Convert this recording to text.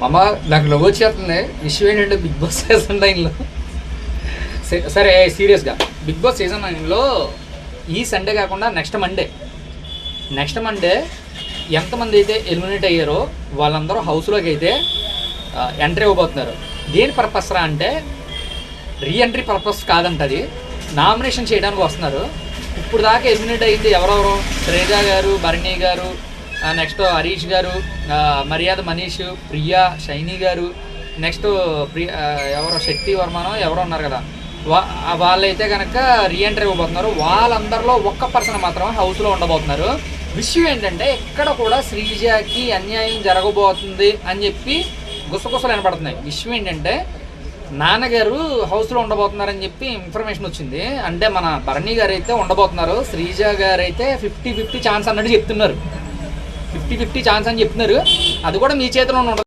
మామ నాకు లవ్ వచ్చేస్తుంది. విషయం ఏంటంటే బిగ్ బాస్ సీజన్ నైన్లో సరే సీరియస్గా బిగ్ బాస్ సీజన్ నైన్లో ఈ సండే కాకుండా నెక్స్ట్ మండే నెక్స్ట్ మండే ఎంతమంది అయితే ఎలిమినేట్ అయ్యారో వాళ్ళందరూ హౌస్లోకి అయితే ఎంట్రీ ఇవ్వబోతున్నారు దేని పర్పస్ రా అంటే రీఎంట్రీ పర్పస్ కాదంట అది. నామినేషన్ చేయడానికి వస్తున్నారు. ఇప్పుడు దాకా ఎలిమినేట్ అయింది ఎవరెవరు? శ్రేజ గారు భరణి గారు నెక్స్ట్ హరీష్ గారు మర్యాద మనీష్ ప్రియా షైనీ గారు నెక్స్ట్ ప్రియ ఎవరో శక్తి వర్మనో ఎవరో ఉన్నారు కదా. వా వాళ్ళైతే కనుక రీఎంట్రీ ఇవ్వబోతున్నారు. వాళ్ళందరిలో ఒక్క పర్సన్ మాత్రం హౌస్లో ఉండబోతున్నారు. విషయం ఏంటంటే ఎక్కడ కూడా శ్రీజకి అన్యాయం జరగబోతుంది అని చెప్పి గుసగుసలు వినపడుతున్నాయి. విషయం ఏంటంటే నాన్నగారు హౌస్లో ఉండబోతున్నారని చెప్పి ఇన్ఫర్మేషన్ వచ్చింది. అంటే మన భరణి గారు అయితే ఉండబోతున్నారు. శ్రీజ గారు అయితే ఫిఫ్టీ ఫిఫ్టీ ఛాన్స్ అన్నట్టు చెప్తున్నారు. ఫిఫ్టీ ఫిఫ్టీ ఛాన్స్ అని చెప్తున్నారు అది కూడా మీ చేతిలో ఉండదు.